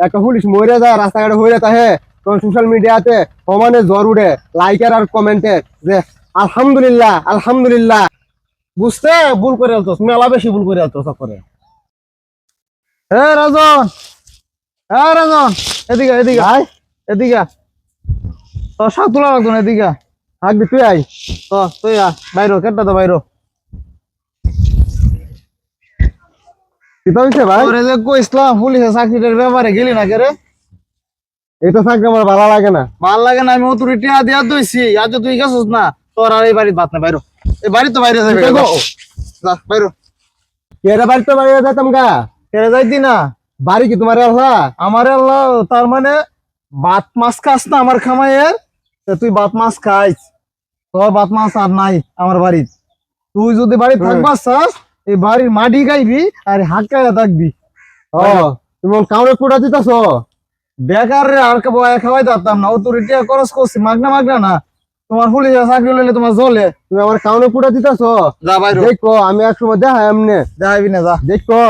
একটা পুলিশ মরে যায় রাস্তাঘাটে হয়ে তাহে তখন সোশ্যাল মিডিয়াতে সমানে জ্বর উঠে লাইকের আর কমেন্টে যে আলহামদুলিল্লাহ আলহামদুলিল্লাহ। বুঝতে ভুল করে আলতো মেলা বেশি ভুল করে আলতো করে এ রাজন এ রাজন এদিকে এদিকে। ভাই। এদিকে। তো সাত তোলা রাজন এদিকে। থাকবি তুই আই তো তুই আ বাইরো কেটটা তো বাইরো কিতা হইছে ভাই? তোরে যে কইছিলাম পুলিশের চাকরিটার ব্যাপারে গেলি না আমার ভালো লাগে না। ভালো লাগে না আমি অথরিটি দিয়া দইছি। আজ তুই গেছিস না তোর আর এই বাড়ির ভাত না বাইরো এই বাড়ি তো বাইরে যাবে ঠিক আছে। যা বাইরো কেরা বাড়ি তো বাড়ি যেতাম গা? কেড়ে যাইতি না? বাড়ি কি তোমার আল্লাহ? আমার আল্লাহ তার মানে বাত মাছ খাস না আমার খামাইয়ের তুই বাত মাছ খাইস তোর বাত মাছ আর নাই আমার বাড়ির। তুই যদি বাড়ি হুম। থাকবার চাস এই বাড়ির মাটি খাইবি আর হাত থাকবি। ও তুমি কাউরে কুড়া দিতেছ? বেকার রে আর বয়া খাওয়াই দিতাম না। ও তোর টিয়া খরচ করছি মাগনা মাগনা না। তোমার পুলিশের চাকরি লইলে তোমার জলে। তুমি আমার দিতেছ? যা দেখো আমি এক সময় দেখাই এমনি দেখাবি না যা। দেখো।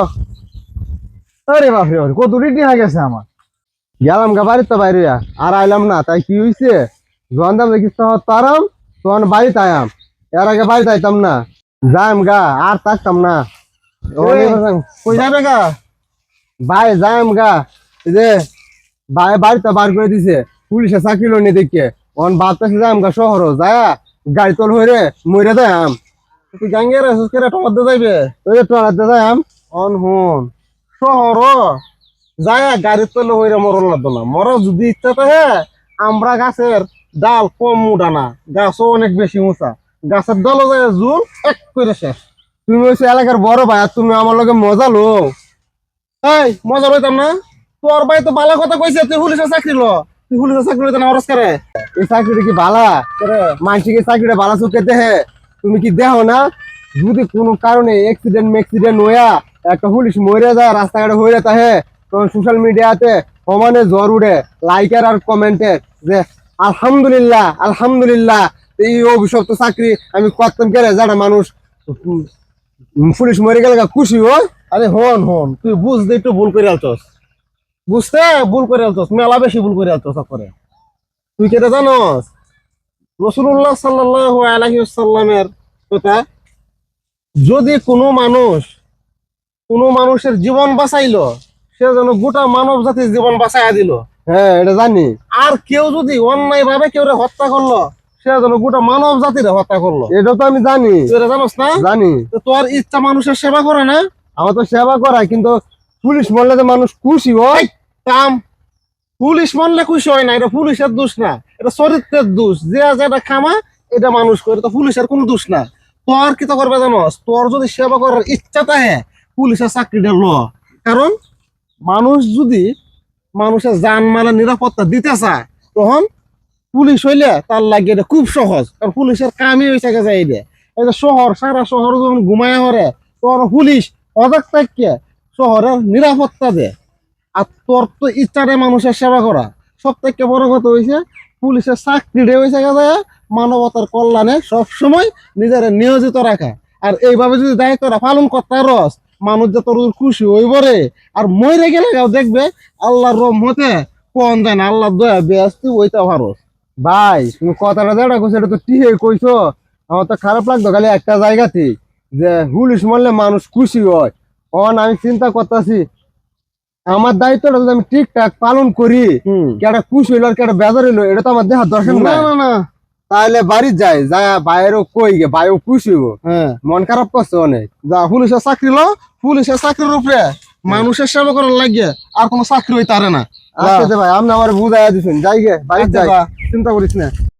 আরে বাপরে বাপ, কত রিটি হয়ে গেছে আমার। গেলাম গা বাড়িতে বাইরে। আর আইলাম না তাই কি হইছে? যখন দাম দেখিস তারাম তখন বাড়িতে আয়াম। এর আগে বাড়িতে আইতাম না। যাইম গা আর থাকতাম না। কই যাবে গা? ভাই যাইম গা। যে ভাই বাড়িতে বার করে দিছে। পুলিশে চাকরি লইনি দেখে। অন বাপটাছে যাইম গা শহর যায় গাড়ি তোল হয়ে রে মরে যাইম তুই গাঙ্গের আছিস কেরে টমার দিয়ে যাইবে? ওই যে টলাতে যাইম অন হুন। শহর। যায় গাড়ি তোলে হইরে মরল লাগতো না। মর যদি ইচ্ছা থাকে আমরা গাছের ডাল কম উঠানা। গাছও অনেক বেশি উঁচা। গাছের ডালও যায় জোর এক করে শেষ। তুমি হচ্ছে এলাকার বড় ভাই আর তুমি আমার লগে মজা লো এই মজা লইতাম না? তোর ভাই তো ভালো কথা কইছে তুই পুলিশের চাকরি ল। তুই পুলিশের চাকরি লইতে না অরস করে এই চাকরিটা কি বালা? মানসিকে চাকরিটা বালা চোখে দেহে তুমি কি দেহ না? যদি কোনো কারণে অ্যাক্সিডেন্ট ম্যাক্সিডেন্ট হইয়া একটা পুলিশ মরে যায় রাস্তাঘাটে হয়ে তাহে তখন সোশ্যাল মিডিয়াতে সমানে জ্বর উঠে লাইকের আর কমেন্টের যে আলহামদুলিল্লাহ আলহামদুলিল্লাহ এই অভিশপ্ত চাকরি আমি করতাম কেরে যারা মানুষ পুলিশ মরে গেলে খুশি হয়। আরে হন হন তুই বুঝতে একটু ভুল করে আলতস। বুঝতে? ভুল করে আলতস মেলা বেশি ভুল করে আলতস করে তুই কেটে জানস? রসুল্লাহ সাল্লাহ আলহিসাল্লামের কথা যদি কোনো মানুষ কোনো মানুষের জীবন বাঁচাইলো সে যেন গোটা মানব জাতির জীবন বাঁচাইয়া দিল। হ্যাঁ এটা জানি। আর কেউ যদি অন্যায় ভাবে কেউ হত্যা করল গোটা মানব জাতির হত্যা করল। এটা তো আমি জানি। তুই এটা জানোস না? জানি। তোর ইচ্ছা মানুষের সেবা করে না? আমার তো সেবা করায় কিন্তু পুলিশ মরলে মানুষ খুশি হয় কাম পুলিশ মানলে খুশি হয় না এটা পুলিশের দোষ না এটা চরিত্রের দোষ। যে যেটা খামা এটা মানুষ করে এটা পুলিশের কোনো দোষ না। তোর কি তো করবে জানোস? তোর যদি সেবা করার ইচ্ছা থাকে পুলিশের চাকরিটা ল। কারণ মানুষ যদি মানুষের জানমালের নিরাপত্তা দিতে চায় তখন পুলিশ হইলে তার লাগে এটা খুব সহজ। কারণ পুলিশের কামই হয়েছে গেছে যে এই শহর, সারা শহর যখন ঘুমায় হরে তখন পুলিশ অজাক থাকে শহরের নিরাপত্তা দেয়। আর তোর তো ইচ্ছারে মানুষের সেবা করা। সব থেকে বড় কথা হয়েছে পুলিশের চাকরিটা হয়েছে গেছে মানবতার কল্যাণে সবসময় নিজের নিয়োজিত রাখা। আর এইভাবে যদি দায়িত্বটা পালন করতে রস, মানুষ যে তোর খুশি হইব রে, আর মরে গেলে দেখবে, আল্লাহর রহমতে কোন যায় না আল্লাহর দয়া তুই ওইটা পারস ভাই তুমি কথাটা যেটা কইছো এটা তো ঠিকই কইছো। আমার তো খারাপ লাগতো খালি একটা জায়গাতে যে পুলিশ মরলে মানুষ খুশি হয়। অন আমি চিন্তা করতেছি আমার দায়িত্বটা যদি আমি ঠিকঠাক পালন করি কেটা খুশি হইল আর কেটা বেজার হইল এটা তো আমার দেখার দর্শন না না না। তাহলে বাড়ি যায় যা বাইরেও কই গে বাইরেও খুশি হইব। হ্যাঁ। মন খারাপ করছে অনেক। যা পুলিশের চাকরি লো পুলিশের চাকরির উপরে মানুষের সেবা করার লাগে আর কোনো চাকরি হইতে পারে না। ভাই আপনি আমার বুঝাইয়া দিছেন যাই গে বাড়ি আচ্ছা, যাই চিন্তা করিস না।